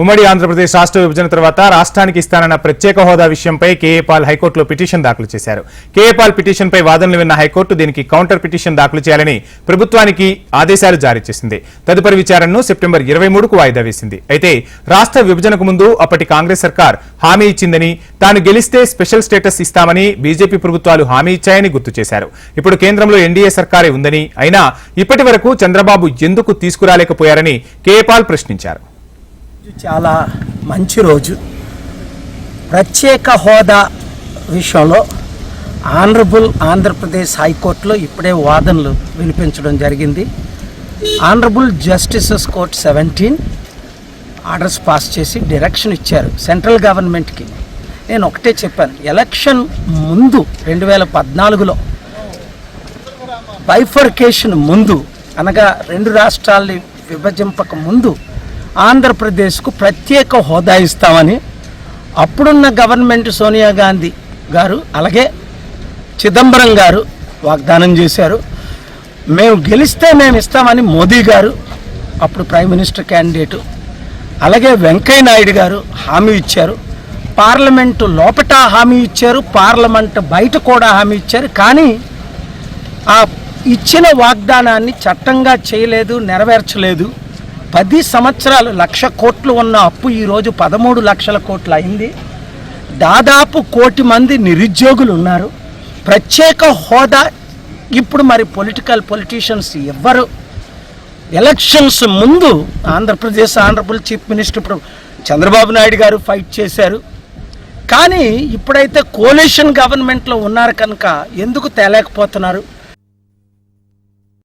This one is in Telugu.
ఉమ్మడి ఆంధ్రప్రదేశ్ రాష్ట్ర విభజన తర్వాత రాష్ట్రానికి ఇస్తానన్న ప్రత్యేక హోదా విషయంపై కేఏపాల్ హైకోర్టులో పిటిషన్ దాఖలు చేశారు. కేఏపాల్ పిటిషన్పై వాదనలు విన్న హైకోర్టు దీనికి కౌంటర్ పిటిషన్ దాఖలు చేయాలని ప్రభుత్వానికి ఆదేశాలు జారీ చేసింది. తదుపరి విచారణను సెప్టెంబర్ ఇరవై మూడుకు వాయిదా వేసింది. అయితే రాష్ట్ర విభజనకు ముందు అప్పటి కాంగ్రెస్ సర్కార్ హామీ ఇచ్చిందని తాను గెలిస్తే స్పెషల్ స్టేటస్ ఇస్తామని బీజేపీ ప్రభుత్వాలు హామీ ఇచ్చాయని గుర్తు చేశారు. ఇప్పుడు కేంద్రంలో ఎన్డీఏ సర్కారే ఉందని అయినా ఇప్పటి వరకు చంద్రబాబు ఎందుకు తీసుకురాలేకపోయారని కేఏపాల్ ప్రశ్నించారు. చాలా మంచి రోజు. ప్రత్యేక హోదా విషయంలో ఆనరబుల్ ఆంధ్రప్రదేశ్ హైకోర్టులో ఇప్పుడే వాదనలు వినిపించడం జరిగింది. Honourable justices court seventeen orders pass చేసి డైరెక్షన్ ఇచ్చారు సెంట్రల్ గవర్నమెంట్కి. నేను ఒకటే చెప్పాను ఎలక్షన్ ముందు రెండు వేల పద్నాలుగులో బైఫర్కేషన్ ముందు అనగా రెండు రాష్ట్రాల్ని విభజింపక ముందు ఆంధ్రప్రదేశ్కు ప్రత్యేక హోదా ఇస్తామని అప్పుడున్న గవర్నమెంట్ సోనియా గాంధీ గారు అలాగే చిదంబరం గారు వాగ్దానం చేశారు. మేము గెలిస్తే మేము ఇస్తామని మోదీ గారు అప్పుడు ప్రైమ్ మినిస్టర్ క్యాండిడేటు అలాగే వెంకయ్య నాయుడు గారు హామీ ఇచ్చారు. పార్లమెంటు లోపట హామీ ఇచ్చారు పార్లమెంట్ బయట కూడా హామీ ఇచ్చారు. కానీ ఆ ఇచ్చిన వాగ్దానాన్ని చట్టంగా చేయలేదు నెరవేర్చలేదు. పది సంవత్సరాలు లక్ష కోట్లు ఉన్న అప్పు ఈరోజు పదమూడు లక్షల కోట్లు అయింది. దాదాపు కోటి మంది నిరుద్యోగులు ఉన్నారు. ప్రత్యేక హోదా ఇప్పుడు మరి పొలిటికల్ పొలిటీషియన్స్ ఎవ్వరు. ఎలక్షన్స్ ముందు ఆంధ్రప్రదేశ్ ఆనరబుల్ చీఫ్ మినిస్టర్ ఇప్పుడు చంద్రబాబు నాయుడు గారు ఫైట్ చేశారు. కానీ ఇప్పుడైతే కోalition గవర్నమెంట్లో ఉన్నారు కనుక ఎందుకు తేలేకపోతున్నారు?